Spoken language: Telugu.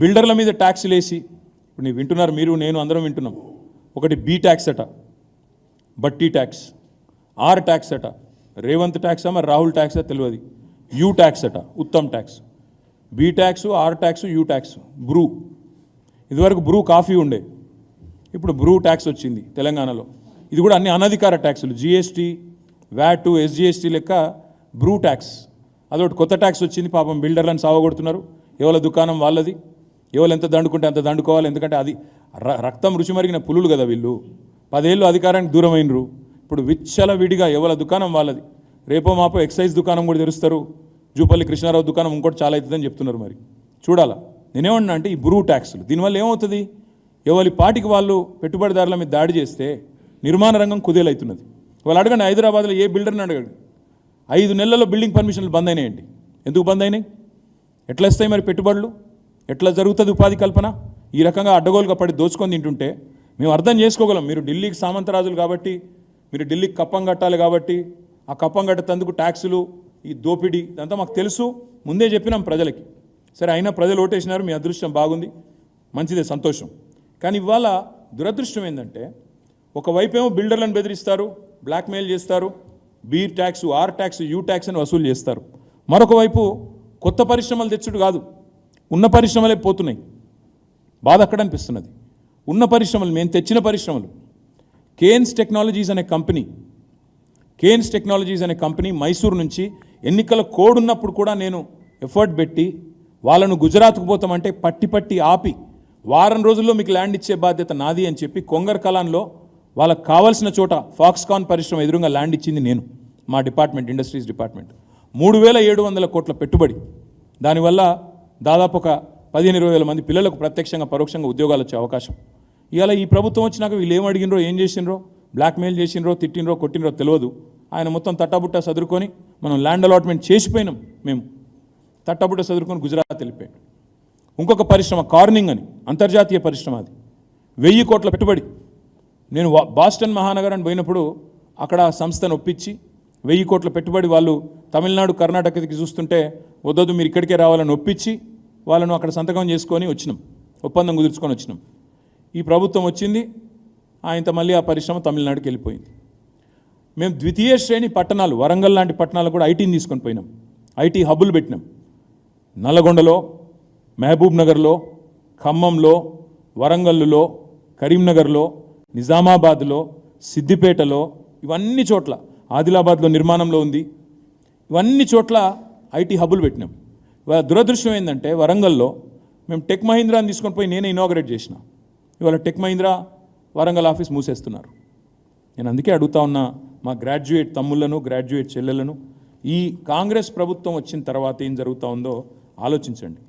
బిల్డర్ల మీద ట్యాక్స్లు వేసి ఇప్పుడు నేను వింటున్నారు మీరు నేను అందరం వింటున్నాం. ఒకటి బి ట్యాక్స్ అట బట్టి ట్యాక్స్ ఆర్ ట్యాక్స్ అట రేవంత్ ట్యాక్స్ మరి రాహుల్ ట్యాక్స్ తెలియదు. యూ ట్యాక్స్ అట Uttam tax. B tax R tax U tax Bru. ఇదివరకు బ్రూ కాఫీ ఉండే ఇప్పుడు బ్రూ ట్యాక్స్ వచ్చింది తెలంగాణలో. ఇది కూడా అన్ని అనధికార ట్యాక్సులు జిఎస్టీ వ్యాట్ ఎస్జిఎస్టీ లెక్క బ్రూ ట్యాక్స్. అదొకటి కొత్త ట్యాక్స్ వచ్చింది పాపం బిల్డర్లను సావగొడుతున్నారు. ఎవరి దుకాణం వాళ్ళది? ఎవరు ఎంత దండుకుంటే అంత దండుకోవాలి? ఎందుకంటే అది ర- రక్తం రుచి మరిగిన పులులు కదా వీళ్ళు. పదేళ్ళు అధికారానికి దూరమైనరు ఇప్పుడు విచ్చల విడిగా ఎవరి దుకాణం వాళ్ళది? రేపో మాపో ఎక్సైజ్ దుకాణం కూడా తెరుస్తారు. జూపల్లి కృష్ణారావు దుకాణం ఇంకోటి చాలా అవుతుందని చెప్తున్నారు మరి. చూడాలా? నేనేమన్నా అంటే ఈ బ్రూ ట్యాక్స్లు. దీనివల్ల ఏమవుతుంది? ఎవరి పాటికి వాళ్ళు పెట్టుబడిదారుల మీద దాడి చేస్తే నిర్మాణ రంగం కుదేలవుతున్నది వాళ్ళు అడగండి హైదరాబాద్లో ఏ బిల్డర్ని అడగండి? ఐదు నెలల్లో బిల్డింగ్ పర్మిషన్లు బంద్ అయినాయండి. ఎందుకు బంద్ అయినాయి? ఎట్లా వస్తాయి మరి పెట్టుబడులు? ఎట్లా జరుగుతుంది ఉపాధి కల్పన? ఈ రకంగా అడ్డగోలుగా పడి దోచుకొని తింటుంటే మేము అర్థం చేసుకోగలం మీరు ఢిల్లీకి సామంతరాజులు కాబట్టి మీరు ఢిల్లీకి కప్పం కట్టాలి కాబట్టి ఆ కప్పం కట్టేందుకు ట్యాక్సులు ఈ దోపిడీ ఇదంతా మాకు తెలుసు ముందే చెప్పినాం ప్రజలకి. సరే అయినా ప్రజలు ఓటేసినారు మీ అదృష్టం బాగుంది మంచిదే సంతోషం. కానీ ఇవాళ దురదృష్టం ఏంటంటే ఒకవైపేమో బిల్డర్లను బెదిరిస్తారు బ్లాక్మెయిల్ చేస్తారు B tax R tax U tax అని వసూలు చేస్తారు. మరొక వైపు కొత్త పరిశ్రమలు తెచ్చుడు కాదు. ఉన్న పరిశ్రమలే పోతున్నాయి. బాధ అక్కడ అనిపిస్తున్నది. ఉన్న పరిశ్రమలు మేము తెచ్చిన పరిశ్రమలు. కేన్స్ టెక్నాలజీస్ అనే కంపెనీ కేన్స్ టెక్నాలజీస్ అనే కంపెనీ మైసూర్ నుంచి ఎన్నికల కోడ్ ఉన్నప్పుడు కూడా నేను ఎఫర్ట్ పెట్టి వాళ్ళను గుజరాత్కు పోతామంటే పట్టి పట్టి ఆపి వారం రోజుల్లో మీకు ల్యాండ్ ఇచ్చే బాధ్యత నాది అని చెప్పి కొంగర్ కలాన్లో వాళ్ళకి కావాల్సిన చోట ఫాక్స్కాన్ పరిశ్రమ ఎదురుగా ల్యాండ్ ఇచ్చింది నేను మా డిపార్ట్మెంట్ ఇండస్ట్రీస్ డిపార్ట్మెంట్. మూడు వేల ఏడు వందల కోట్ల పెట్టుబడి. దానివల్ల దాదాపు ఒక పదిహేను ఇరవై వేల మంది పిల్లలకు ప్రత్యక్షంగా పరోక్షంగా ఉద్యోగాలు వచ్చే అవకాశం. ఇవాళ ఈ ప్రభుత్వం వచ్చినాక వీళ్ళు ఏం అడిగినరో ఏం చేసినరో బ్లాక్మెయిల్ చేసినరో తిట్టినరో కొట్టినరో తెలియదు. ఆయన మొత్తం తట్టాబుట్టా సదురుకొని మనం ల్యాండ్ అలాట్మెంట్ చేసిపోయినాం మేము. తట్టాబుట్ట చదువుకొని గుజరాత్ వెళ్ళిపోయాడు ఇంకొక పరిశ్రమ కార్నింగ్ అని అంతర్జాతీయ పరిశ్రమ అది. వెయ్యి కోట్ల పెట్టుబడి. నేను బాస్టన్ మహానగరాన్ని పోయినప్పుడు అక్కడ సంస్థను ఒప్పించి వెయ్యి కోట్ల పెట్టుబడి వాళ్ళు తమిళనాడు కర్ణాటకకి చూస్తుంటే వద్దొద్దు మీరు ఇక్కడికే రావాలని ఒప్పించి వాళ్ళను అక్కడ సంతకం చేసుకొని వచ్చినాం. ఒప్పందం కుదుర్చుకొని వచ్చినాం. ఈ ప్రభుత్వం వచ్చింది. ఆయనతో మళ్ళీ ఆ పరిశ్రమ తమిళనాడుకి వెళ్ళిపోయింది. మేము ద్వితీయ శ్రేణి పట్టణాలు వరంగల్ లాంటి పట్టణాలు కూడా ఐటీని తీసుకొని పోయినాం. ఐటీ హబ్బులు పెట్టినాం. నల్లగొండలో మహబూబ్ నగర్లో ఖమ్మంలో వరంగల్లులో కరీంనగర్లో నిజామాబాద్లో సిద్దిపేటలో ఇవన్నీ చోట్ల ఆదిలాబాద్లో నిర్మాణంలో ఉంది. ఇవన్నీ చోట్ల ఐటీ హబ్బులు పెట్టినాం. దురదృష్టం ఏంటంటే వరంగల్లో మేము టెక్ మహీంద్రాని తీసుకొని పోయి నేనే ఇనాగరేట్ చేసిన. ఇవాళ టెక్ మహీంద్రా వరంగల్ ఆఫీస్ మూసేస్తున్నారు. నేను అందుకే అడుగుతా ఉన్నా మా గ్రాడ్యుయేట్ తమ్ముళ్ళను గ్రాడ్యుయేట్ చెల్లెలను ఈ కాంగ్రెస్ ప్రభుత్వం వచ్చిన తర్వాత ఏం జరుగుతూ ఉందో ఆలోచించండి.